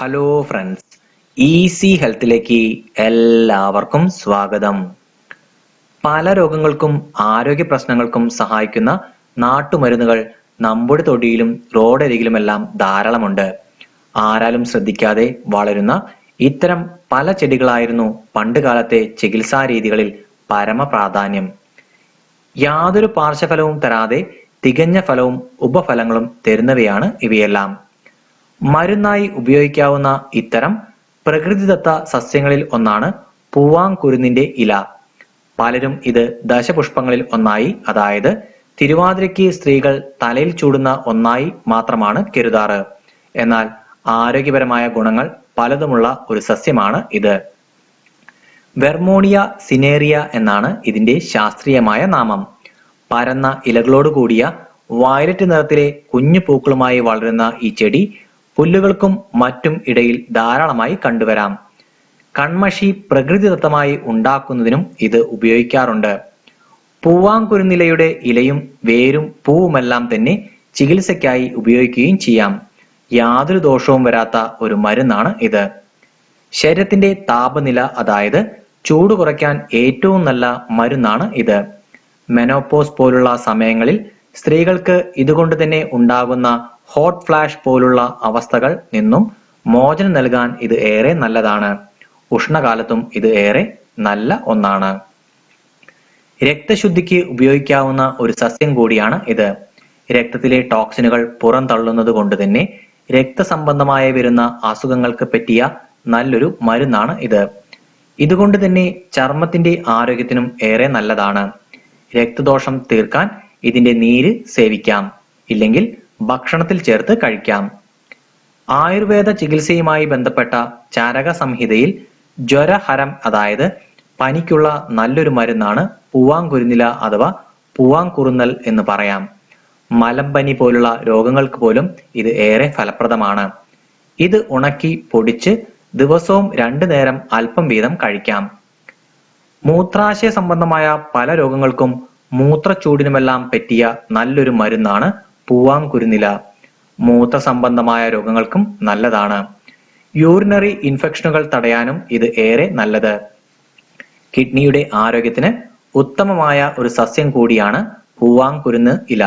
Hello friends easy ഹെൽത്തിലേക്ക് എല്ലാവർക്കും സ്വാഗതം. പല രോഗങ്ങൾക്കും ആരോഗ്യ പ്രശ്നങ്ങൾക്കും സഹായിക്കുന്ന നാട്ടുമരുന്നുകൾ നമ്മുടെ തൊടിയിലും റോഡരികിലുമെല്ലാം ധാരാളമുണ്ട്. ആരാലും ശ്രദ്ധിക്കാതെ വളരുന്ന ഇത്തരം പല ചെടികളായിരുന്നു പണ്ടുകാലത്തെ ചികിത്സാ രീതികളിൽ പരമ പ്രാധാന്യം യാതൊരു പാർശ്വഫലവും തരാതെ തികഞ്ഞ ഫലവും ഉപഫലങ്ങളും തരുന്നവയാണ് ഇവയെല്ലാം. മരുന്നായി ഉപയോഗിക്കാവുന്ന ഇത്തരം പ്രകൃതിദത്ത സസ്യങ്ങളിൽ ഒന്നാണ് പൂവാങ്കുരുന്നിന്റെ ഇല. പലരും ഇത് ദശപുഷ്പങ്ങളിൽ ഒന്നായി അതായത് തിരുവാതിരയ്ക്ക് സ്ത്രീകൾ തലയിൽ ചൂടുന്ന ഒന്നായി മാത്രമാണ് കരുതാറ്. എന്നാൽ ആരോഗ്യപരമായ ഗുണങ്ങൾ പലതുമുള്ള ഒരു സസ്യമാണ് ഇത്. വെർമോണിയ സിനേറിയ എന്നാണ് ഇതിന്റെ ശാസ്ത്രീയമായ നാമം. പരന്ന ഇലകളോട് കൂടിയ വയലറ്റ് നിറത്തിലെ കുഞ്ഞു പൂക്കളുമായി വളരുന്ന ഈ ചെടി പുല്ലുകൾക്കും മറ്റും ഇടയിൽ ധാരാളമായി കണ്ടുവരാം. കൺമഷി പ്രകൃതിദത്തമായി ഉണ്ടാക്കുന്നതിനും ഇത് ഉപയോഗിക്കാറുണ്ട്. പൂവാങ്കുരുന്നിലയുടെ ഇലയും വേരും പൂവുമെല്ലാം തന്നെ ചികിത്സയ്ക്കായി ഉപയോഗിക്കുകയും ചെയ്യാം. യാതൊരു ദോഷവും വരാത്ത ഒരു മരുന്നാണ് ഇത്. ശരീരത്തിന്റെ താപനില അതായത് ചൂട് കുറയ്ക്കാൻ ഏറ്റവും നല്ല മരുന്നാണ് ഇത്. മെനോപോസ് പോലുള്ള സമയങ്ങളിൽ സ്ത്രീകൾക്ക് ഇതുകൊണ്ട് തന്നെ ഉണ്ടാകുന്ന ഹോട്ട് ഫ്ലാഷ് പോലുള്ള അവസ്ഥകൾ നിന്നും മോചനം നൽകാൻ ഇത് ഏറെ നല്ലതാണ്. ഉഷ്ണകാലത്തും ഇത് ഏറെ നല്ല ഒന്നാണ്. രക്തശുദ്ധിക്ക് ഉപയോഗിക്കാവുന്ന ഒരു സസ്യം കൂടിയാണ് ഇത്. രക്തത്തിലെ ടോക്സിനുകൾ പുറന്തള്ളുന്നത് കൊണ്ട് തന്നെ രക്തസംബന്ധമായി വരുന്ന അസുഖങ്ങൾക്ക് പറ്റിയ നല്ലൊരു മരുന്നാണ് ഇത്. ഇതുകൊണ്ട് തന്നെ ചർമ്മത്തിന്റെ ആരോഗ്യത്തിനും ഏറെ നല്ലതാണ്. രക്തദോഷം തീർക്കാൻ ഇതിന്റെ നീര് സേവിക്കാം. ഇല്ലെങ്കിൽ ഭക്ഷണത്തിൽ ചേർത്ത് കഴിക്കാം. ആയുർവേദ ചികിത്സയുമായി ബന്ധപ്പെട്ട ചാരക സംഹിതയിൽ ജ്വരഹരം അതായത് പനിക്കുള്ള നല്ലൊരു മരുന്നാണ് പൂവാങ്കുരുന്നില അഥവാ പൂവാങ്കുറുന്നൽ എന്ന് പറയാം. മലമ്പനി പോലുള്ള രോഗങ്ങൾക്ക് പോലും ഇത് ഏറെ ഫലപ്രദമാണ്. ഇത് ഉണക്കി പൊടിച്ച് ദിവസവും രണ്ടു നേരം അല്പം വീതം കഴിക്കാം. മൂത്രാശയ സംബന്ധമായ പല രോഗങ്ങൾക്കും മൂത്രച്ചൂടിനുമെല്ലാം പറ്റിയ നല്ലൊരു മരുന്നാണ് പൂവാങ്കുരുന്നില മൂത്ര സംബന്ധമായ രോഗങ്ങൾക്കും നല്ലതാണ്. യൂറിനറി ഇൻഫെക്ഷനുകൾ തടയാനും ഇത് ഏറെ നല്ലത്. കിഡ്നിയുടെ ആരോഗ്യത്തിന് ഉത്തമമായ ഒരു സസ്യം കൂടിയാണ് പൂവാങ്കുരുന്ന് ഇല.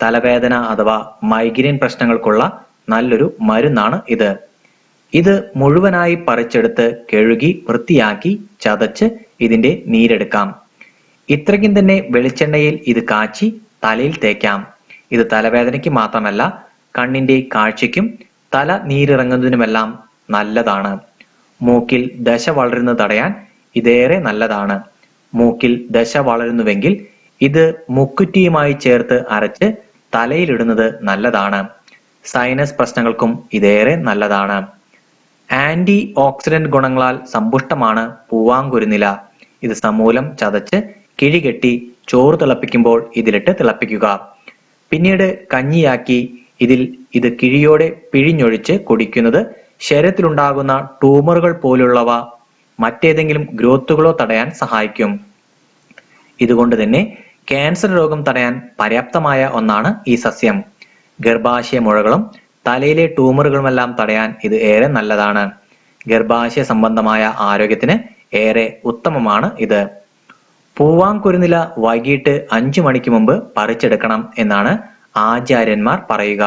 തലവേദന അഥവാ മൈഗ്രെയിൻ പ്രശ്നങ്ങൾക്കുള്ള നല്ലൊരു മരുന്നാണ് ഇത്. ഇത് മുഴുവനായി പറിച്ചെടുത്ത് കഴുകി വൃത്തിയാക്കി ചതച്ച് ഇതിന്റെ നീരെടുക്കാം. ഇത്രയ്ക്കും തന്നെ വെളിച്ചെണ്ണയിൽ ഇത് കാച്ചി തലയിൽ തേക്കാം. ഇത് തലവേദനയ്ക്ക് മാത്രമല്ല കണ്ണിന്റെ കാഴ്ചയ്ക്കും തല നീരിറങ്ങുന്നതിനുമെല്ലാം നല്ലതാണ്. മൂക്കിൽ ദശ വളരുന്നത് തടയാൻ ഇതേറെ നല്ലതാണ്. മൂക്കിൽ ദശ വളരുന്നുവെങ്കിൽ ഇത് മുക്കുറ്റിയുമായി ചേർത്ത് അരച്ച് തലയിലിടുന്നത് നല്ലതാണ്. സൈനസ് പ്രശ്നങ്ങൾക്കും ഇതേറെ നല്ലതാണ്. ആന്റി ഓക്സിഡന്റ് ഗുണങ്ങളാൽ സമ്പുഷ്ടമാണ് പൂവാങ്കുരുന്നില ഇത് സമൂലം ചതച്ച് കിഴികെട്ടി ചോറ് തിളപ്പിക്കുമ്പോൾ ഇതിലിട്ട് തിളപ്പിക്കുക. പിന്നീട് കഞ്ഞിയാക്കി ഇതിൽ ഇത് കിഴിയോടെ പിഴിഞ്ഞൊഴിച്ച് കുടിക്കുന്നത് ശരീരത്തിലുണ്ടാകുന്ന ട്യൂമറുകൾ പോലുള്ളവ മറ്റേതെങ്കിലും ഗ്രോത്തുകളോ തടയാൻ സഹായിക്കും. ഇതുകൊണ്ട് തന്നെ ക്യാൻസർ രോഗം തടയാൻ പര്യാപ്തമായ ഒന്നാണ് ഈ സസ്യം. ഗർഭാശയ മുഴകളും തലയിലെ ട്യൂമറുകളുമെല്ലാം തടയാൻ ഇത് ഏറെ നല്ലതാണ്. ഗർഭാശയ സംബന്ധമായ ആരോഗ്യത്തിന് ഏറെ ഉത്തമമാണ് ഇത്. പൂവാങ്കുരുന്നില വൈകിട്ട് അഞ്ചു മണിക്ക് മുമ്പ് പറിച്ചെടുക്കണം എന്നാണ് ആചാര്യന്മാർ പറയുക.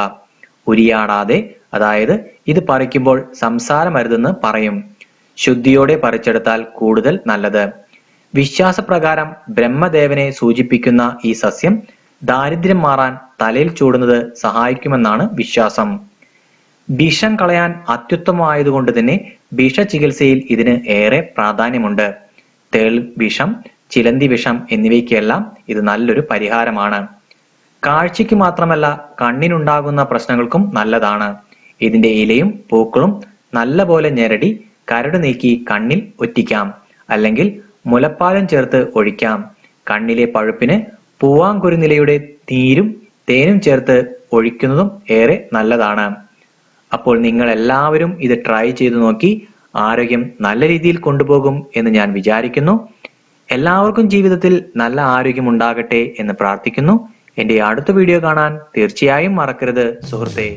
ഉരിയാടാതെ അതായത് ഇത് പറിക്കുമ്പോൾ സംസാരമരുതെന്ന് പറയും. ശുദ്ധിയോടെ പറിച്ചെടുത്താൽ കൂടുതൽ നല്ലത്. വിശ്വാസപ്രകാരം ബ്രഹ്മദേവനെ സൂചിപ്പിക്കുന്ന ഈ സസ്യം ദാരിദ്ര്യം മാറാൻ തലയിൽ ചൂടുന്നത് സഹായിക്കുമെന്നാണ് വിശ്വാസം. ഭീഷം കളയാൻ അത്യുത്തമമായതുകൊണ്ട് തന്നെ വിഷ ചികിത്സയിൽ ഇതിന് ഏറെ പ്രാധാന്യമുണ്ട്. തേൾ വിഷം ചിലന്തി വിഷം എന്നിവയ്ക്കെല്ലാം ഇത് നല്ലൊരു പരിഹാരമാണ്. കാഴ്ചയ്ക്ക് മാത്രമല്ല കണ്ണിനുണ്ടാകുന്ന പ്രശ്നങ്ങൾക്കും നല്ലതാണ്. ഇതിന്റെ ഇലയും പൂക്കളും നല്ല പോലെ ഞെരടി കരട് നീക്കി കണ്ണിൽ ഒറ്റിക്കാം. അല്ലെങ്കിൽ മുലപ്പാലം ചേർത്ത് ഒഴിക്കാം. കണ്ണിലെ പഴുപ്പിന് പൂവാങ്കുരുനിലയുടെ നീരും തേനും ചേർത്ത് ഒഴിക്കുന്നതും ഏറെ നല്ലതാണ്. അപ്പോൾ നിങ്ങൾ എല്ലാവരും ഇത് ട്രൈ ചെയ്തു നോക്കി ആരോഗ്യം നല്ല രീതിയിൽ കൊണ്ടുപോകും എന്ന് ഞാൻ വിചാരിക്കുന്നു. എല്ലാവർക്കും ജീവിതത്തിൽ നല്ല ആരോഗ്യം ഉണ്ടാകട്ടെ എന്ന് പ്രാർത്ഥിക്കുന്നു. എന്റെ അടുത്ത വീഡിയോ കാണാൻ തീർച്ചയായും മറക്കരുത് സുഹൃത്തേ.